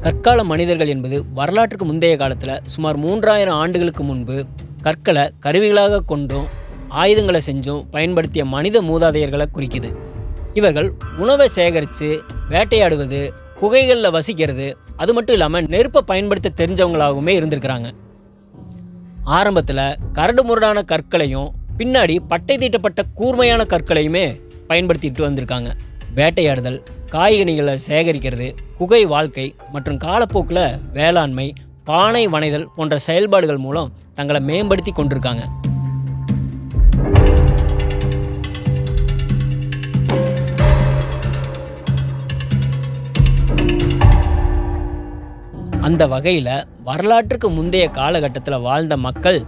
கற்கால மனிதர்கள் என்பது வரலாற்றுக்கு முந்தைய காலத்தில் சுமார் மூன்றாயிரம் ஆண்டுகளுக்கு முன்பு கற்களை கருவிகளாக கொண்டும் ஆயுதங்களை செஞ்சும் பயன்படுத்திய மனித மூதாதையர்களை குறிக்குது. இவர்கள் உணவை சேகரித்து வேட்டையாடுவது குகைகளில் வசிக்கிறது அது மட்டும் இல்லாமல் நெருப்பை பயன்படுத்த தெரிஞ்சவங்களாகவுமே இருந்திருக்கிறாங்க. ஆரம்பத்தில் கரடு முரடான கற்களையும் பின்னாடி பட்டை தீட்டப்பட்ட கூர்மையான கற்களையுமே பயன்படுத்திட்டு வந்திருக்காங்க. வேட்டையாடுதல் காய்கனிகளை சேகரிக்கிறது குகை வாழ்க்கை மற்றும் காலப்போக்கில் வேளாண்மை பானை வனைதல் போன்ற செயல்பாடுகள் மூலம் தங்களை மேம்படுத்தி கொண்டிருக்காங்க. அந்த வகையில் வரலாற்றுக்கு முந்தைய காலகட்டத்தில் வாழ்ந்த மக்கள்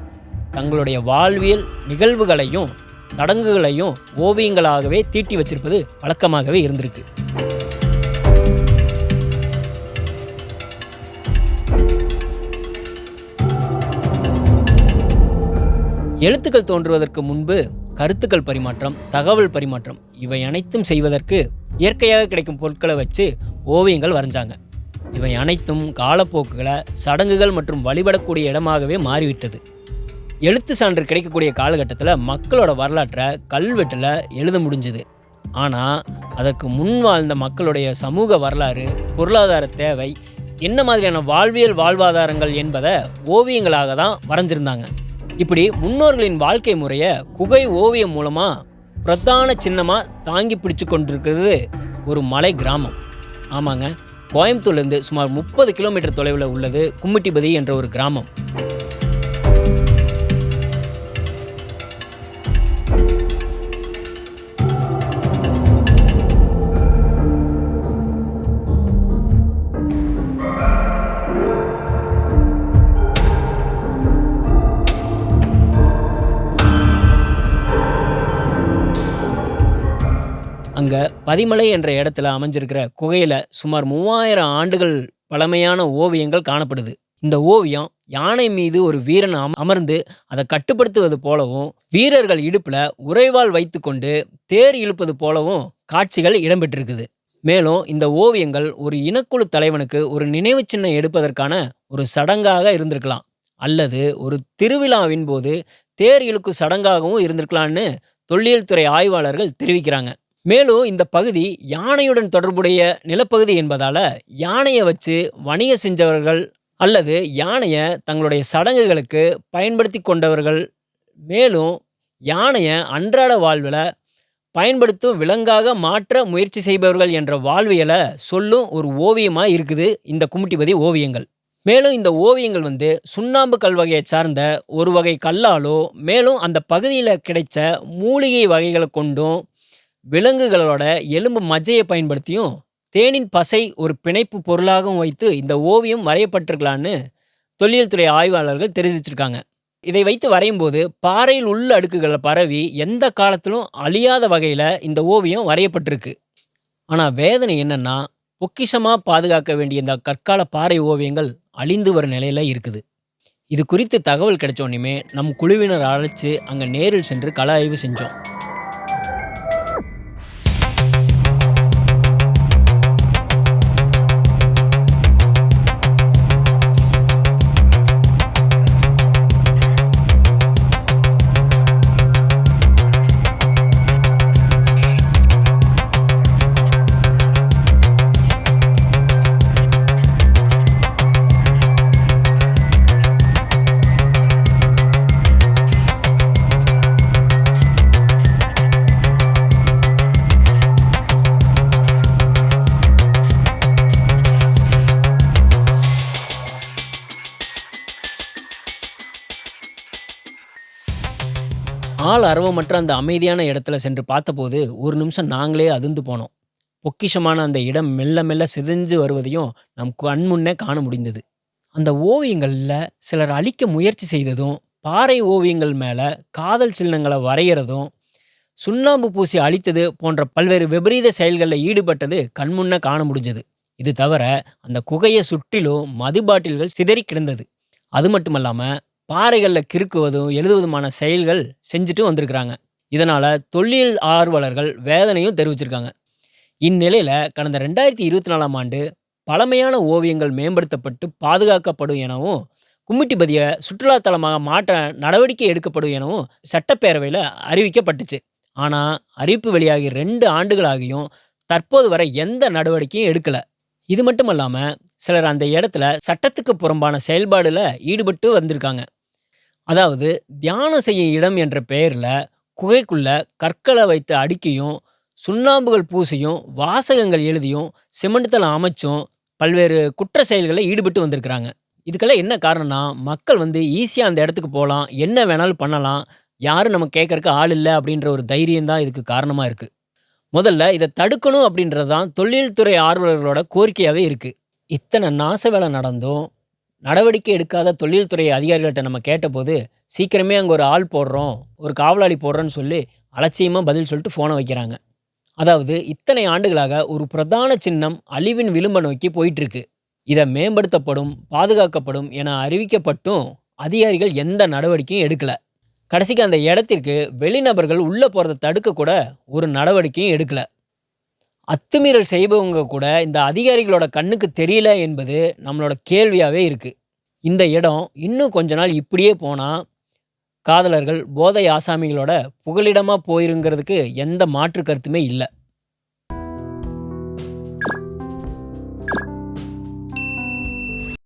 தங்களுடைய வாழ்வியல் நிகழ்வுகளையும் சடங்குகளையும் ஓவியங்களாகவே தீட்டி வச்சிருப்பது வழக்கமாகவே இருந்திருக்கு. எழுத்துக்கள் தோன்றுவதற்கு முன்பு கருத்துக்கள் பரிமாற்றம் தகவல் பரிமாற்றம் இவை அனைத்தும் செய்வதற்கு இயற்கையாக கிடைக்கும் பொருட்களை வச்சு ஓவியங்கள் வரைஞ்சாங்க. இவை அனைத்தும் காலப்போக்குகளை சடங்குகள் மற்றும் வழிபடக்கூடிய இடமாகவே மாறிவிட்டது. எழுத்து சான்று கிடைக்கக்கூடிய காலகட்டத்தில் மக்களோட வரலாற்றை கல்வெட்டில் எழுத முடிஞ்சுது. ஆனால் அதற்கு முன் வாழ்ந்த மக்களுடைய சமூக வரலாறு பொருளாதார தேவை என்ன மாதிரியான வாழ்வியல் வாழ்வாதாரங்கள் என்பதை ஓவியங்களாக தான் வரைஞ்சிருந்தாங்க. இப்படி முன்னோர்களின் வாழ்க்கை முறையை குகை ஓவியம் மூலமாக பிரதான சின்னமாக தாங்கி பிடிச்சு கொண்டிருக்கிறது ஒரு மலை கிராமம். ஆமாங்க கோயம்புத்தூர்லேருந்து சுமார் முப்பது கிலோமீட்டர் தொலைவில் உள்ளது கும்மிட்டிபதி என்ற ஒரு கிராமம். அங்கே பதிமலை என்ற இடத்துல அமைஞ்சிருக்கிற குகையில் சுமார் மூவாயிரம் ஆண்டுகள் பழமையான ஓவியங்கள் காணப்படுது. இந்த ஓவியம் யானை மீது ஒரு வீரன் அமர்ந்து அதை கட்டுப்படுத்துவது போலவும் வீரர்கள் இடுப்பில் உறைவால் வைத்துக்கொண்டு தேர் இழுப்பது போலவும் காட்சிகள் இடம்பெற்றிருக்குது. மேலும் இந்த ஓவியங்கள் ஒரு இனக்குழு தலைவனுக்கு ஒரு நினைவு சின்னம் எடுப்பதற்கான ஒரு சடங்காக இருந்திருக்கலாம். அல்லது ஒரு திருவிழாவின் போது தேர் இழுக்கும் சடங்காகவும் இருந்திருக்கலாம்னு தொல்லியல் துறை ஆய்வாளர்கள் தெரிவிக்கிறாங்க. மேலும் இந்த பகுதி யானையுடன் தொடர்புடைய நிலப்பகுதி என்பதால் யானையை வச்சு வணிகம் செஞ்சவர்கள் அல்லது யானையை தங்களுடைய சடங்குகளுக்கு பயன்படுத்தி கொண்டவர்கள் மேலும் யானையை அன்றாட வாழ்வில் பயன்படுத்தும் விலங்காக மாற்ற முயற்சி செய்பவர்கள் என்ற வாழ்வியலை சொல்லும் ஒரு ஓவியமாக இருக்குது இந்த கும்மிட்டிபதி ஓவியங்கள். மேலும் இந்த ஓவியங்கள் வந்து சுண்ணாம்பு கல் வகையை சார்ந்த ஒரு வகை கல்லாலோ மேலும் அந்த பகுதியில் கிடைச்ச மூலிகை வகைகளை கொண்டும் விலங்குகளோட எலும்பு மஜ்ஜையை பயன்படுத்தியும் தேனின் பசை ஒரு பிணைப்பு பொருளாகவும் வைத்து இந்த ஓவியம் வரையப்பட்டிருக்கலான்னு தொல்லியல் துறை ஆய்வாளர்கள் தெரிவிச்சிருக்காங்க. இதை வைத்து வரையும்போது பாறையில் உள்ள அடுக்குகளை பரவி எந்த காலத்திலும் அழியாத வகையில் இந்த ஓவியம் வரையப்பட்டிருக்கு. ஆனால் வேதனை என்னென்னா பொக்கிஷமாக பாதுகாக்க வேண்டிய இந்த கற்கால பாறை ஓவியங்கள் அழிந்து வரும் நிலையில் இருக்குது. இது குறித்து தகவல் கிடைச்ச நம் குழுவினர் அழைச்சி அங்கே நேரில் சென்று கள ஆய்வு செஞ்சோம். ஆள் அரவமற்ற அந்த அமைதியான இடத்துல சென்று பார்த்தபோது ஒரு நிமிஷம் நாங்களே அதிர்ந்து போனோம். பொக்கிஷமான அந்த இடம் மெல்ல மெல்ல சிதைஞ்சு வருவதையும் நம் கண்முன்னே காண முடிந்தது. அந்த ஓவியங்களில் சிலர் அழிக்க முயற்சி செய்ததும் பாறை ஓவியங்கள் மேலே காதல் சின்னங்களை வரைகிறதும் சுண்ணாம்பு பூசி அழித்தது போன்ற பல்வேறு விபரீத செயல்களில் ஈடுபட்டது கண்முன்னே காண முடிஞ்சது. இது தவிர அந்த குகையை சுற்றிலும் மது பாட்டில்கள் சிதறி கிடந்தது. அது மட்டுமல்லாமல் பாறைகளில் கிறுக்குவதும் எழுதுவதுமான செயல்கள் செஞ்சுட்டு வந்திருக்கிறாங்க. இதனால் தொல்லியல் ஆர்வலர்கள் வேதனையும் தெரிவிச்சிருக்காங்க. இந்நிலையில் கடந்த ரெண்டாயிரத்தி இருபத்தி நாலாம் ஆண்டு பழமையான ஓவியங்கள் மேம்படுத்தப்பட்டு பாதுகாக்கப்படும் எனவும் கும்மிட்டிபதியை சுற்றுலா தலமாக மாற்ற நடவடிக்கை எடுக்கப்படும் எனவும் சட்டப்பேரவையில் அறிவிக்கப்பட்டுச்சு. ஆனால் அறிவிப்பு வெளியாகி ரெண்டு ஆண்டுகளாகியும் தற்போது வரை எந்த நடவடிக்கையும் எடுக்கலை. இது மட்டும் இல்லாமல் சிலர் அந்த இடத்துல சட்டத்துக்கு புறம்பான செயல்பாடில் ஈடுபட்டு வந்திருக்காங்க. அதாவது தியானம் செய்யும் இடம் என்ற பெயரில் குகைக்குள்ள கற்களை வைத்து அடுக்கியும் சுண்ணாம்புகள் பூசியும் வாசகங்கள் எழுதியும் சிமெண்ட் அமைச்சும் பல்வேறு குற்ற செயல்களில் ஈடுபட்டு வந்திருக்கிறாங்க. இதுக்கெல்லாம் என்ன காரணம்னா மக்கள் வந்து ஈஸியாக அந்த இடத்துக்கு போகலாம் என்ன வேணாலும் பண்ணலாம் யாரும் நம்ம கேட்கறக்கு ஆள் இல்லை அப்படின்ற ஒரு தைரியம் தான் இதுக்கு காரணமாக இருக்குது முதல்ல இதை தடுக்கணும் அப்படின்றது தான் தொழில்துறை ஆர்வலர்களோட கோரிக்கையாகவே இருக்குது இத்தனை நாச வேலை நடந்தும் நடவடிக்கை எடுக்காத தொழில்துறை அதிகாரிகள்கிட்ட நம்ம கேட்டபோது சீக்கிரமே அங்கே ஒரு ஆள் போடுறோம் ஒரு காவலாளி போடுறோன்னு சொல்லி அலட்சியமாக பதில் சொல்லிட்டு ஃபோனை வைக்கிறாங்க. அதாவது இத்தனை ஆண்டுகளாக ஒரு பிரதான சின்னம் அழிவின் விளிம்ப நோக்கி போயிட்டுருக்கு. இதை மேம்படுத்தப்படும் பாதுகாக்கப்படும் என அறிவிக்கப்பட்டும் அதிகாரிகள் எந்த நடவடிக்கையும் எடுக்கலை. கடைசிக்கு அந்த இடத்திற்கு வெளிநபர்கள் உள்ளே போகிறத தடுக்க கூட ஒரு நடவடிக்கையும் எடுக்கலை. அத்துமீறல் செய்பவங்க கூட இந்த அதிகாரிகளோட கண்ணுக்கு தெரியல என்பது நம்மளோட கேள்வியாகவே இருக்குது இந்த இடம் இன்னும் கொஞ்ச நாள் இப்படியே போனால் காதலர்கள் போதை ஆசாமிகளோட புகலிடமாக போயிருங்கிறதுக்கு எந்த மாற்று கருத்துமே இல்லை.